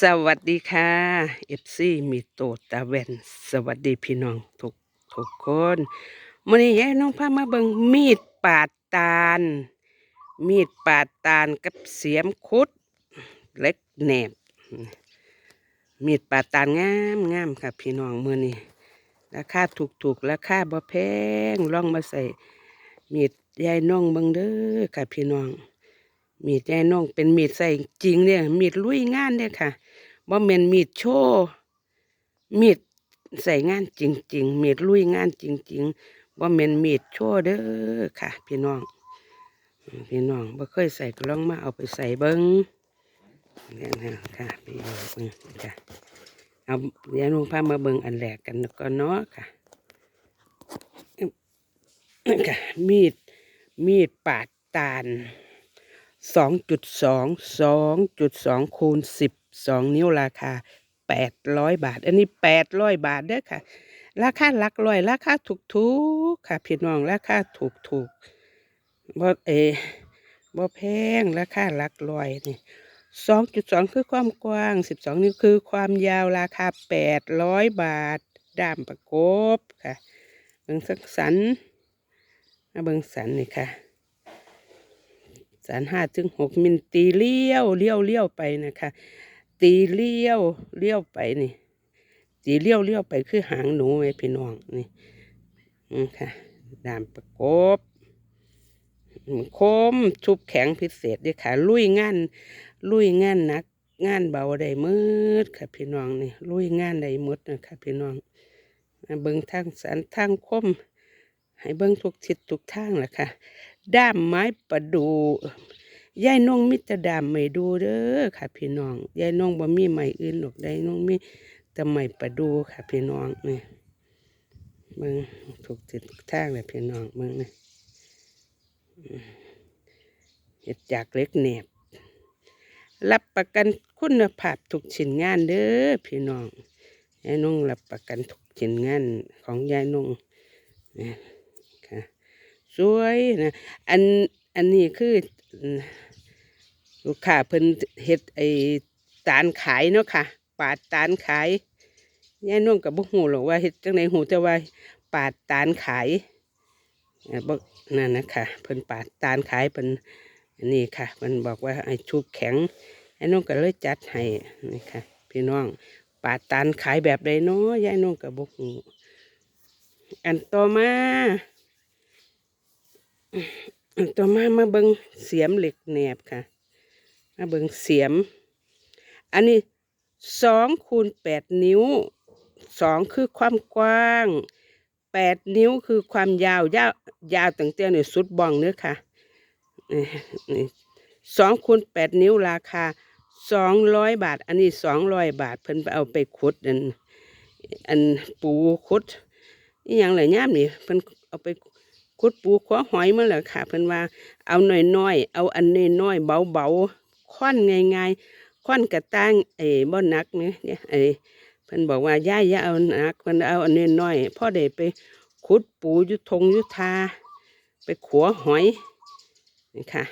สวัสดีค่ะเอฟซีมีโตตาแวนสวัสดีพี่น้องทุกทุกคนมื่อนี้ยายน้องพามาเบิงมีดปาดตาล มีดปาดตาลกับเสียมคุดเล็กแหนบ มีดปาดตาลงามงามค่ะพี่น้องมื่อนี้ราคาถูกถูกราคาบ่แพงลองมาใส่มีดยายน้องเบิงเด้อค่ะพี่น้อง มีดยายน้องเป็นมีดใส่จริงเนี่ยมีดลุยงานเนี่ยค่ะบ่แม่นมีดโชว์มีดใส่งานจริง ๆ มีดลุยงานจริง ๆบ่แม่นมีดโชว์เด้อค่ะ พี่น้อง พี่น้องบ่เคยใส่ก็ลองมาเอาไปใส่เบิ่งเนี่ยนะค่ะพี่น้องเบิ่งค่ะเอายายน้องพามาเบิ่งอันแรกกันก่อนเนาะค่ะค่ะมีดมีดปาดตาล สองจุดสองสองจุดสองคูณสิบสองนิ้วราคาแปดร้อยบาท อันนี้แปดร้อยบาทเด้อค่ะ ราคาหลักร้อย ราคาถูกถูกค่ะพี่น้องราคาถูกถูกบ่เอบ่แพงราคาหลักร้อยนี่สองจุดสองคือความกว้างสิบสองนิ้วคือความยาวราคาแปดร้อยบาทด้ามประกบค่ะเบิ่งสักสันเบิ่งสันนี่ค่ะ สารห้าถึงหกมิลตีเลี้ยวเลี้ยวเลี้ยวไปนะคะ ตีเลี้ยวเลี้ยวไปนี่ ตีเลี้ยวเลี้ยวไปคือหางหนูไว้พี่น้องนี่อืมค่ะดามประกบอืมคมชุบแข็งพิเศษด้วยค่ะ ลุยงานลุยงานนัก งานเบาได้มืดค่ะพี่น้องนี่ลุยงานได้หมดนะคะพี่น้องเบิ้งทางสันทางคมให้เบิ้งทุกทิศทุกทางแหละค่ะ ด้ามไม้ประดูยายน้องมิตรดามไม่ดูเด้อค่ะ พี่น้องยายน้องบ่มีไม้อื่นหรอกได้น้องมีแต่ไม้ประดูค่ะ พี่น้องนี่เบิ่งถูกทิศทุกทางเลยพี่น้องเบิ่งนี่เฮ็ดจากเล็กแหนบรับประกันคุณภาพทุกชิ้นงานเด้อพี่น้องยายน้องรับประกันทุกชิ้นงานของยายน้องนะค่ะ สวยนะอันอันนี้คือลูกค้าเพิ่นเฮ็ดไอ้ตาลขายเนาะค่ะ ปาดตาลขายยายน้องกับบ่ฮู้หรอกว่าเฮ็ดจังไดฮู้แต่ว่าปาดตาลขายบ่นั่นนะคะเพิ่นปาดตาลขายเพิ่นอันนี้ค่ะเพิ่นบอกว่าให้ชุบแข็งยายน้องก็เลยจัดให้นี่ค่ะ พี่น้องปาดตาลขายแบบใดเนาะยายน้องก็บ่ฮู้อันต่อมา ต่อมามาเบิงเสียมเหล็กแหนบค่ะ มาเบิงเสียม อันนี้สองคูณแปดนิ้วสองคือความกว้างแปดนิ้วคือความยาวยาวยาวตั้งแต่เนี่ยสุดบ้องเนื้อค่ะสองคูณแปดนิ้วราคาสองร้อยบาท อันนี้สองร้อยบาท เพิ่นไปเอาไปขุดอันอันปูขุดนี่อย่างไรย่ามนี่เพิ่นเอาไป ขุดปูขวหอยมาแล้วค่ะเพิ่นว่าเอาหน่อยๆเอาอันน้อยๆเบาๆค่อนง่ายๆค่อนกระตั้งไอ้บ่หนักเนี่ยเนี่ยไอ้เพิ่นบอกว่าย่าอย่าเอาหนักเพิ่นเอาอันน้อยๆพ่อได้ไปขุดปูยุทงยุทาไปขัวหอยนี่ค่ะ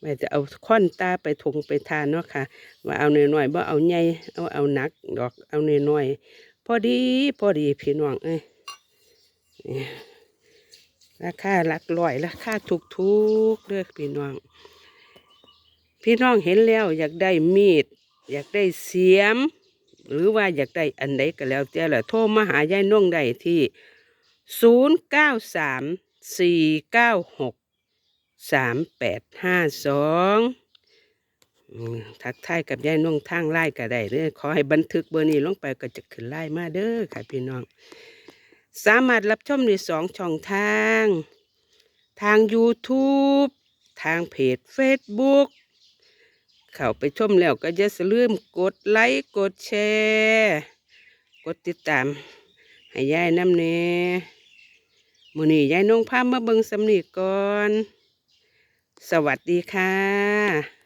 ไม่จะเอาค่อนตาไปทงไปทานเนาะค่ะ ว่าเอาน้อยๆบ่เอาใหญ่เอาเอาหนักดอกเอาน้อยๆพอดีพอดีพี่น้องเอ้ย ราคาหลักร้อยราคาถูกทุกเด้อพี่น้อง พี่น้องเห็นแล้วอยากได้มีด อยากได้เสียม หรือว่าอยากได้อันใดก็แล้วแต่ละโทรมาหายายน้องได้ที่ศูนย์เก้าสามสี่เก้าหกสามแปดห้าสองทักทายกับยายน้องทางไล่ก็ได้เด้อขอให้บันทึกเบอร์นี้ลงไปก็จะขึ้นไล่มาเด้อค่ะพี่น้อง สามารถรับชมในสองช่องทาง ทาง YouTube ทางเพจ Facebook เข้าไปชมแล้วก็อย่าลืมกดไลค์กดแชร์กดติดตาม ให้ยายน้ำเนมือนี้ยายนงพามาเบิงสำนีก่อน สวัสดีค่ะ